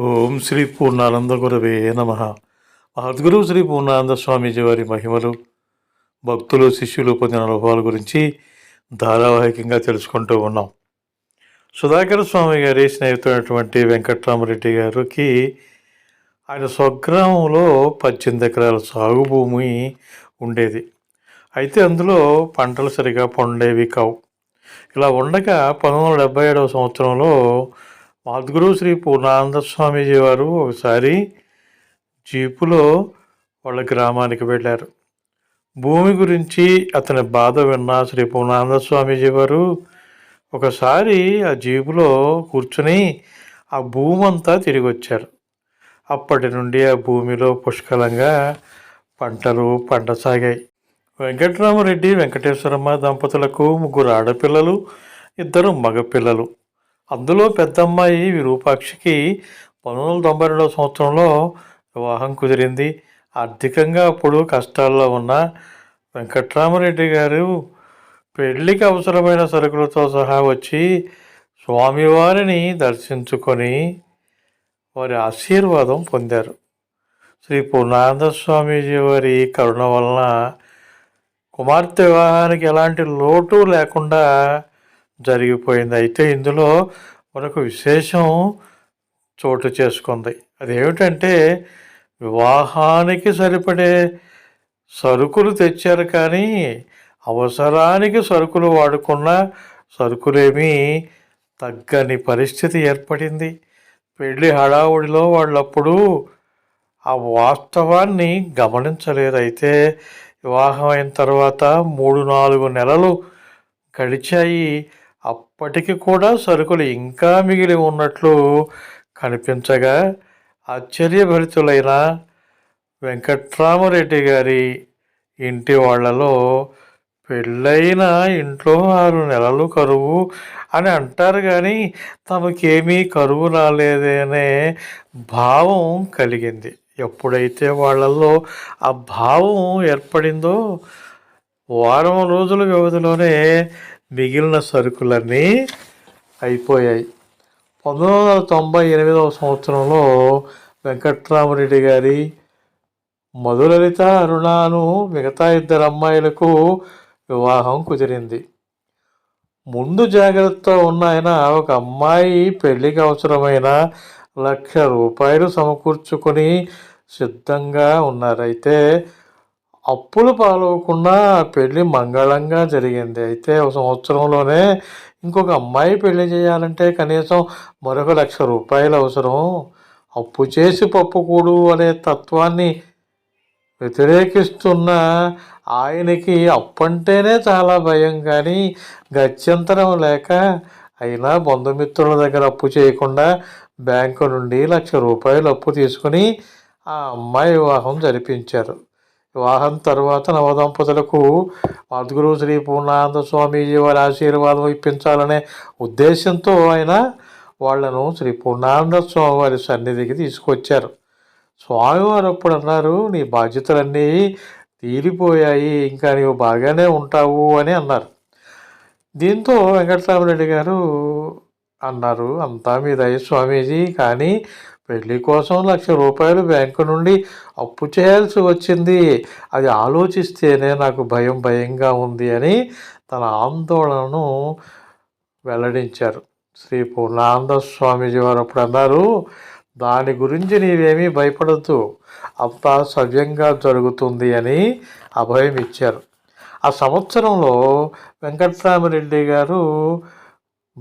ఓం శ్రీ పూర్ణానంద గురవే నమ. మహద్గురు శ్రీ పూర్ణానంద స్వామీజీ వారి మహిమలు భక్తులు శిష్యులు పొందిన అనుభవాల గురించి ధారావాహికంగా తెలుసుకుంటూ ఉన్నాం. సుధాకర స్వామి గారి స్నేహితుడైనటువంటి వెంకట్రామరెడ్డి గారికి ఆయన స్వగ్రామంలో పద్దెనిమిది ఎకరాల సాగు భూమి ఉండేది. అయితే అందులో పంటలు సరిగా పండేవి కావు. ఇలా ఉండగా పంతొమ్మిది వందల డెబ్బై ఏడవ సంవత్సరంలో మద్గురు శ్రీ పూర్ణానంద స్వామీజీ వారు ఒకసారి జీపులో వాళ్ళ గ్రామానికి వెళ్ళారు. భూమి గురించి అతని బాధ విన్న శ్రీ పూర్ణానంద స్వామీజీ వారు ఒకసారి ఆ జీపులో కూర్చుని ఆ భూమి అంతా తిరిగి వచ్చారు అప్పటి నుండి ఆ భూమిలో పుష్కలంగా పంటలు పంట సాగాయి. వెంకటరామరెడ్డి వెంకటేశ్వరమ్మ దంపతులకు ముగ్గురు ఆడపిల్లలు ఇద్దరు మగపిల్లలు. అందులో పెద్దమ్మాయి విరూపాక్షికి పంతొమ్మిది వందల తొంభై రెండవ సంవత్సరంలో వివాహం కుదిరింది. ఆర్థికంగా అప్పుడు కష్టాల్లో ఉన్న వెంకట్రామరెడ్డి గారు పెళ్ళికి అవసరమైన సరుకులతో సహా వచ్చి స్వామివారిని దర్శించుకొని వారి ఆశీర్వాదం పొందారు. శ్రీ పూర్ణానంద స్వామీజీ వారి కరుణ వలన కుమార్తె వివాహానికి ఎలాంటి లోటు లేకుండా జరిగిపోయింది. అయితే ఇందులో మనకు విశేషం చోటు చేసుకుంది. అదేమిటంటే వివాహానికి సరిపడే సరుకులు తెచ్చారు కానీ అవసరానికి సరుకులు వాడుకున్న సరుకులేమీ తగ్గని పరిస్థితి ఏర్పడింది. పెళ్ళి హడావుడిలో వాళ్ళప్పుడు ఆ వాస్తవాన్ని గమనించలేదు అయితే వివాహం అయిన తర్వాత మూడు నాలుగు నెలలు గడిచాయి. అప్పటికి కూడా సరుకులు ఇంకా మిగిలి ఉన్నట్లు కనిపించగా ఆశ్చర్యభరితులైన వెంకట్రామరెడ్డి గారి ఇంటి వాళ్ళలో పెళ్ళైన ఇంట్లో ఆరు నెలలు కరువు అని అంటారు కానీ తమకేమీ కరువు రాలేదనే భావం కలిగింది. ఎప్పుడైతే వాళ్ళల్లో ఆ భావం ఏర్పడిందో వారం రోజుల వ్యవధిలోనే మిగిలిన సరుకులన్నీ అయిపోయాయి. పంతొమ్మిది వందల తొంభై ఎనిమిదవ సంవత్సరంలో వెంకట్రామరెడ్డి గారి మధులలిత అరుణాను మిగతా ఇద్దరు అమ్మాయిలకు వివాహం కుదిరింది. ముందు జాగ్రత్త ఉన్న ఆయన ఒక అమ్మాయి పెళ్ళికి అవసరమైన లక్ష రూపాయలు సమకూర్చుకొని సిద్ధంగా ఉన్నారైతే అప్పులు పాలవకుండా పెళ్ళి మంగళంగా జరిగింది. అయితే ఒక సంవత్సరంలోనే ఇంకొక అమ్మాయి పెళ్ళి చేయాలంటే కనీసం మరొక లక్ష రూపాయలు అవసరం. అప్పు చేసి పప్పుకూడు అనే తత్వాన్ని వ్యతిరేకిస్తున్న ఆయనకి అప్పంటేనే చాలా భయం కానీ గత్యంతరం లేక అయినా బంధుమిత్రుల దగ్గర అప్పు చేయకుండా బ్యాంకు నుండి లక్ష రూపాయలు అప్పు తీసుకుని ఆ అమ్మాయి వివాహం జరిపించారు. వివాహం తర్వాత నవదంపతులకు మద్గురు శ్రీ పూర్ణానంద స్వామీజీ వారి ఆశీర్వాదం ఇప్పించాలనే ఉద్దేశంతో ఆయన వాళ్ళను శ్రీ పూర్ణానంద స్వామి వారి సన్నిధికి తీసుకొచ్చారు. స్వామివారు అప్పుడు అన్నారు నీ బాధ్యతలన్నీ తీరిపోయాయి ఇంకా నీవు బాగానే ఉంటావు అని అన్నారు. దీంతో వెంకటరామరెడ్డి గారు అన్నారు. అంతా మీ దయ స్వామీజీ కానీ పెళ్ళి కోసం లక్ష రూపాయలు బ్యాంకు నుండి అప్పు చేయాల్సి వచ్చింది. అది ఆలోచిస్తేనే నాకు భయం భయంగా ఉంది అని తన ఆందోళనను వెల్లడించారు. శ్రీ పూర్ణానంద స్వామీజీ వారు అప్పుడు అన్నారు దాని గురించి నీవేమీ భయపడద్దు. అంతా సవ్యంగా జరుగుతుంది అని అభయం ఇచ్చారు ఆ సంవత్సరంలో వెంకట్రామరెడ్డి గారు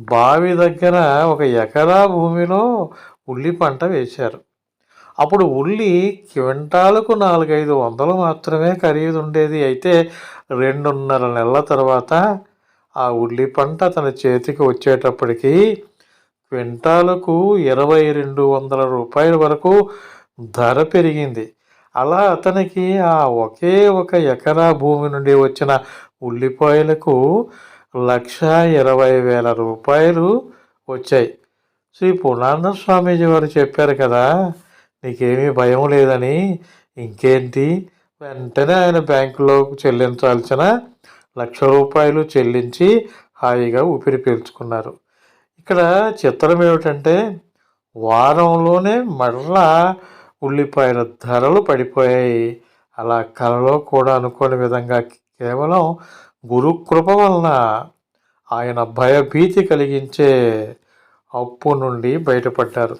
బావి దగ్గర ఒక ఎకరా భూమిలో ఉల్లి పంట వేశారు. అప్పుడు ఉల్లి క్వింటాలకు నాలుగైదు వందలు మాత్రమే ఖరీదు ఉండేది అయితే రెండున్నర నెలల తర్వాత ఆ ఉల్లి పంట తన చేతికి వచ్చేటప్పటికి క్వింటాలకు ఇరవై రెండు వందల రూపాయల వరకు ధర పెరిగింది. అలా అతనికి ఆ ఒకే ఒక ఎకరా భూమి నుండి వచ్చిన ఉల్లిపాయలకు లక్ష ఇరవై వేల రూపాయలు వచ్చాయి. శ్రీ పూర్ణానంద స్వామీజీ వారు చెప్పారు కదా నీకేమీ భయం లేదని ఇంకేంటి? వెంటనే ఆయన బ్యాంకులో చెల్లించాల్సిన లక్ష రూపాయలు చెల్లించి హాయిగా ఊపిరి పీల్చుకున్నారు. ఇక్కడ చిత్రం ఏమిటంటే వారంలోనే మళ్ళా ఉల్లిపాయల ధరలు పడిపోయాయి. అలా కలలో కూడా అనుకోని విధంగా కేవలం గురుకృప వలన ఆయన భయభీతి కలిగించే అప్పు నుండి బయటపడ్డారు.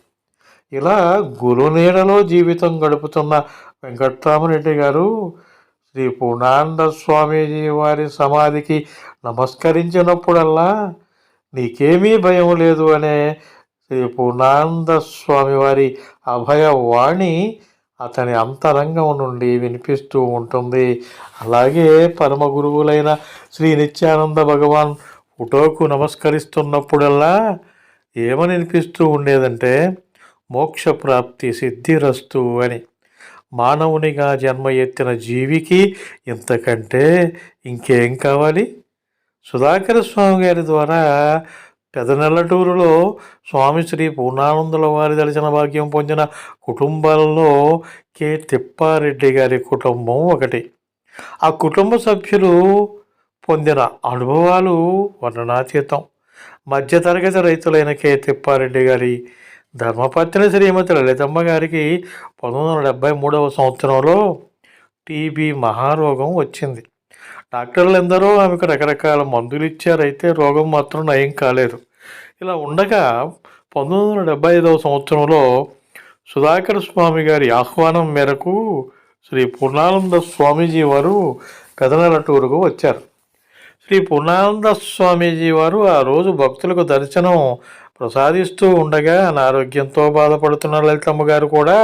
ఇలా గురునీడలో జీవితం గడుపుతున్న వెంకట్రామరెడ్డి గారు శ్రీ పూర్ణానంద స్వామీజీ వారి సమాధికి నమస్కరించినప్పుడల్లా నీకేమీ భయం లేదు అనే శ్రీ పూర్ణానంద స్వామి వారి అభయవాణి అతని అంతరంగం నుండి వినిపిస్తూ ఉంటుంది. అలాగే పరమ గురువులైన శ్రీ నిత్యానంద భగవాన్ ఫోటోకు నమస్కరిస్తున్నప్పుడల్లా ఏమని వినిపిస్తూ ఉండేదంటే మోక్షప్రాప్తి సిద్ధిరస్తు అని. మానవునిగా జన్మ ఎత్తిన జీవికి ఇంతకంటే ఇంకేం కావాలి? సుధాకర స్వామి గారి ద్వారా పెదనెల్లటూరులో స్వామి శ్రీ పూర్ణానందుల వారి దర్శన భాగ్యం పొందిన కుటుంబాలలో కె. తిప్పారెడ్డి గారి కుటుంబం ఒకటి. ఆ కుటుంబ సభ్యులు పొందిన అనుభవాలు వర్ణనాతీతం. మధ్యతరగతి రైతులైన కె. తిప్పారెడ్డి గారి ధర్మపత్ని శ్రీమతి లలితమ్మ గారికి పంతొమ్మిది వందల డెబ్భై మూడవ సంవత్సరంలో టీబీ మహారోగం వచ్చింది. డాక్టర్లు ఎందరో ఆమెకు రకరకాల మందులు ఇచ్చారైతే రోగం మాత్రం నయం కాలేదు. ఇలా ఉండగా పంతొమ్మిది వందల డెబ్బై ఐదవ సంవత్సరంలో సుధాకర స్వామి గారి ఆహ్వానం మేరకు శ్రీ పూర్ణానంద స్వామీజీ వారు పెదనలటూరుకు వచ్చారు. శ్రీ పూర్ణానంద స్వామీజీ వారు ఆ రోజు భక్తులకు దర్శనం ప్రసాదిస్తూ ఉండగా అనారోగ్యంతో బాధపడుతున్న లలితమ్మ గారు కూడా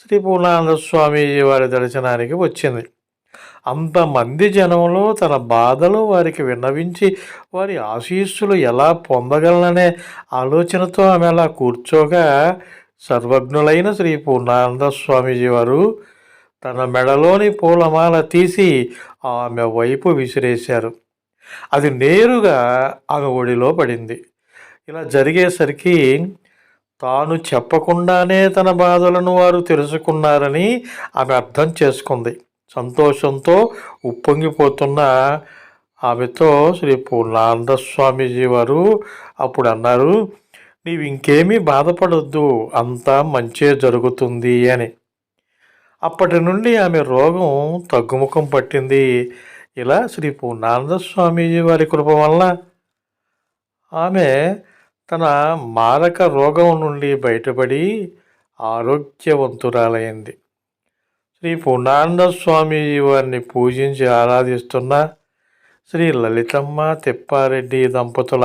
శ్రీ పూర్ణానంద స్వామీజీ వారి దర్శనానికి వచ్చింది. అంతమంది జనంలో తన బాధలు వారికి విన్నవించి వారి ఆశీస్సులు ఎలా పొందగలననే ఆలోచనతో ఆమె అలా కూర్చోగా సర్వజ్ఞులైన శ్రీ పూర్ణానంద స్వామీజీ వారు తన మెడలోని పూలమాల తీసి ఆమె వైపు విసిరేశారు. అది నేరుగా ఆమె ఒడిలో పడింది. ఇలా జరిగేసరికి తాను చెప్పకుండానే తన బాధలను వారు తెలుసుకున్నారని ఆమె అర్థం చేసుకుంది. సంతోషంతో ఉప్పొంగిపోతున్న ఆమెతో శ్రీ పూర్ణానంద స్వామీజీ వారు అప్పుడు అన్నారు నీవు ఇంకేమీ బాధపడొద్దు అంతా మంచే జరుగుతుంది అని. అప్పటి నుండి ఆమె రోగం తగ్గుముఖం పట్టింది. ఇలా శ్రీ పూర్ణానంద స్వామీజీ వారి కృప వల్ల ఆమె తన మారక రోగం నుండి బయటపడి ఆరోగ్యవంతురాలైంది. శ్రీ పూర్ణానంద స్వామి వారిని పూజించి ఆరాధిస్తున్న శ్రీ లలితమ్మ తిప్పారెడ్డి దంపతుల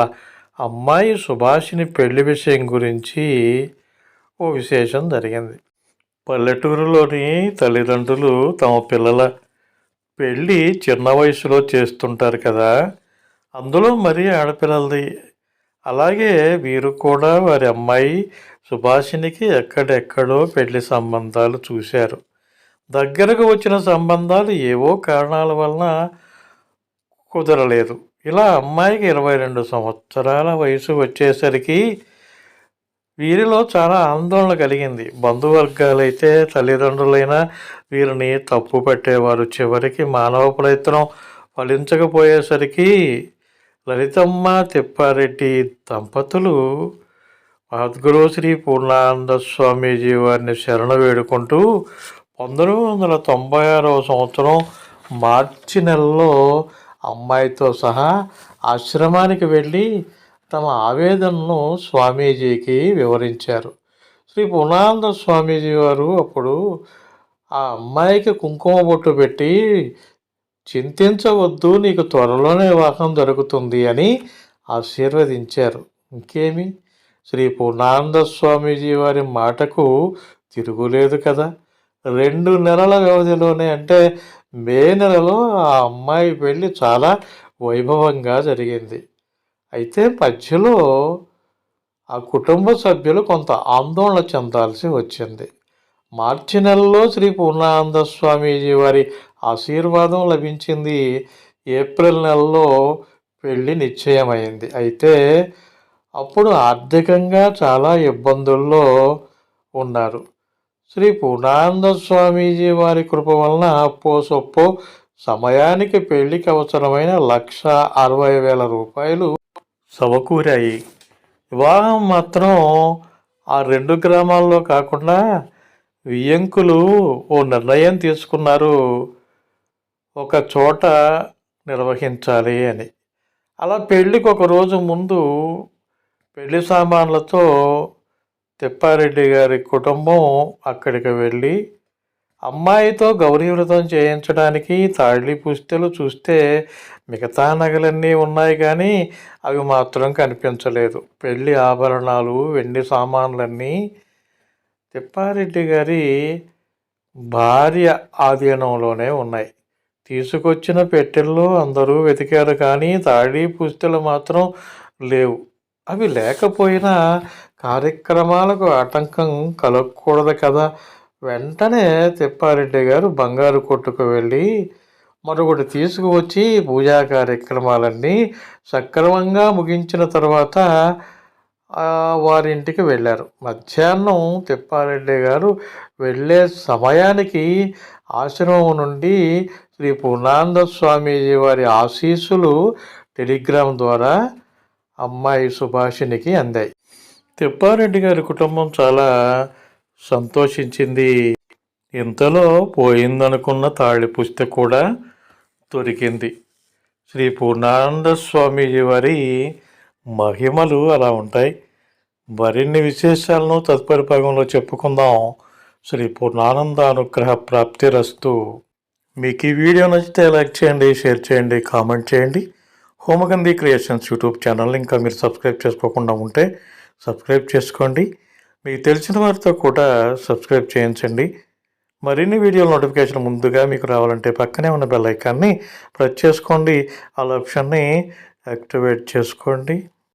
అమ్మాయి సుభాషిని పెళ్ళి విషయం గురించి ఓ విశేషం జరిగింది. పల్లెటూరులోని తల్లిదండ్రులు తమ పిల్లల పెళ్ళి చిన్న వయసులో చేస్తుంటారు కదా అందులో మరీ ఆడపిల్లలది. అలాగే వీరు కూడా వారి అమ్మాయి సుభాషినికి ఎక్కడెక్కడో పెళ్ళి సంబంధాలు చూశారు. దగ్గరకు వచ్చిన సంబంధాలు ఏవో కారణాల వలన కుదరలేదు. ఇలా అమ్మాయికి ఇరవై రెండు సంవత్సరాల వయసు వచ్చేసరికి వీరిలో చాలా ఆందోళన కలిగింది. బంధువర్గాలైతే తల్లిదండ్రులైనా వీరిని తప్పు పట్టేవారు. చివరికి మానవ ప్రయత్నం ఫలించకపోయేసరికి లలితమ్మ తిప్పారెడ్డి దంపతులు మహద్గురు శ్రీ పూర్ణానంద స్వామీజీ వారిని శరణ వేడుకుంటూ పంతొమ్మిది వందల తొంభై ఆరవ సంవత్సరం మార్చి నెలలో అమ్మాయితో సహా ఆశ్రమానికి వెళ్ళి తమ ఆవేదనను స్వామీజీకి వివరించారు. శ్రీ పూర్ణానంద స్వామీజీ వారు అప్పుడు ఆ అమ్మాయికి కుంకుమ బొట్టు పెట్టి చింతించవద్దు నీకు త్వరలోనే వివాహం దొరుకుతుంది అని ఆశీర్వదించారు. ఇంకేమి? శ్రీ పూర్ణానంద స్వామీజీ వారి మాటకు తిరుగులేదు కదా. రెండు నెలల వ్యవధిలోనే అంటే మే నెలలో ఆ అమ్మాయి పెళ్ళి చాలా వైభవంగా జరిగింది. అయితే మధ్యలో ఆ కుటుంబ సభ్యులు కొంత ఆందోళన చెందాల్సి వచ్చింది. మార్చి నెలలో శ్రీ పూర్ణానంద స్వామీజీ వారి ఆశీర్వాదం లభించింది. ఏప్రిల్ నెలలో పెళ్ళి నిశ్చయమైంది. అయితే అప్పుడు ఆర్థికంగా చాలా ఇబ్బందుల్లో ఉన్నారు. శ్రీ పూర్ణానంద స్వామీజీ వారి కృప వలన అప్పో సొప్పో సమయానికి పెళ్ళికి అవసరమైన లక్ష అరవై వేల రూపాయలు సమకూరాయి వివాహం మాత్రం ఆ రెండు గ్రామాల్లో కాకుండా వియ్యంకులు ఓ నిర్ణయం తీసుకున్నారు. ఒక చోట నిర్వహించాలి అని. అలా పెళ్ళికి ఒక రోజు ముందు పెళ్ళి సామాన్లతో తిప్పారెడ్డి గారి కుటుంబం అక్కడికి వెళ్ళి అమ్మాయితో గౌరీవ్రతం చేయించడానికి తాళి పుస్తెలు చూస్తే మిగతా నగలన్నీ ఉన్నాయి కానీ అవి మాత్రం కనిపించలేదు. పెళ్ళి ఆభరణాలు వెండి సామాన్లన్నీ తిప్పారెడ్డి గారి భార్య ఆధీనంలోనే ఉన్నాయి. తీసుకొచ్చిన పెట్టెల్లో అందరూ వెతికారు కానీ తాళి పుస్తెలు మాత్రం లేవు. అవి లేకపోయినా కార్యక్రమాలకు ఆటంకం కలగకూడదు కదా. వెంటనే తిప్పారెడ్డి గారు బంగారు కొట్టుకు వెళ్ళి మరొకటి తీసుకువచ్చి పూజా కార్యక్రమాలన్నీ సక్రమంగా ముగించిన తర్వాత వారింటికి వెళ్ళారు. మధ్యాహ్నం తిప్పారెడ్డి గారు వెళ్ళే సమయానికి ఆశ్రమం నుండి శ్రీ పూర్ణానంద స్వామీజీ వారి ఆశీస్సులు టెలిగ్రామ్ ద్వారా అమ్మాయి సుభాషినికి అందాయి. తిప్పారెడ్డి గారి కుటుంబం చాలా సంతోషించింది. ఇంతలో పోయిందనుకున్న తాళి పుస్తక కూడా దొరికింది. శ్రీ పూర్ణానంద స్వామీజీ వారి మహిమలు అలా ఉంటాయి. మరిన్ని విశేషాలను తదుపరి భాగంలో చెప్పుకుందాం. శ్రీ పూర్ణానంద అనుగ్రహ ప్రాప్తి రస్తు. మీకు ఈ వీడియో నచ్చితే లైక్ చేయండి షేర్ చేయండి కామెంట్ చేయండి. హోమగంధి క్రియేషన్స్ యూట్యూబ్ ఛానల్. ఇంకా మీరు సబ్స్క్రైబ్ చేసుకోకుండా ఉంటే సబ్స్క్రైబ్ చేసుకోండి. మీకు తెలిసిన వారితో కూడా సబ్స్క్రైబ్ చేయించండి. మరిన్ని వీడియోల నోటిఫికేషన్ ముందుగా మీకు రావాలంటే పక్కనే ఉన్న బెల్ ఐకాన్ని ప్రెస్ చేసుకోండి. ఆ ఆప్షన్ని యాక్టివేట్ చేసుకోండి.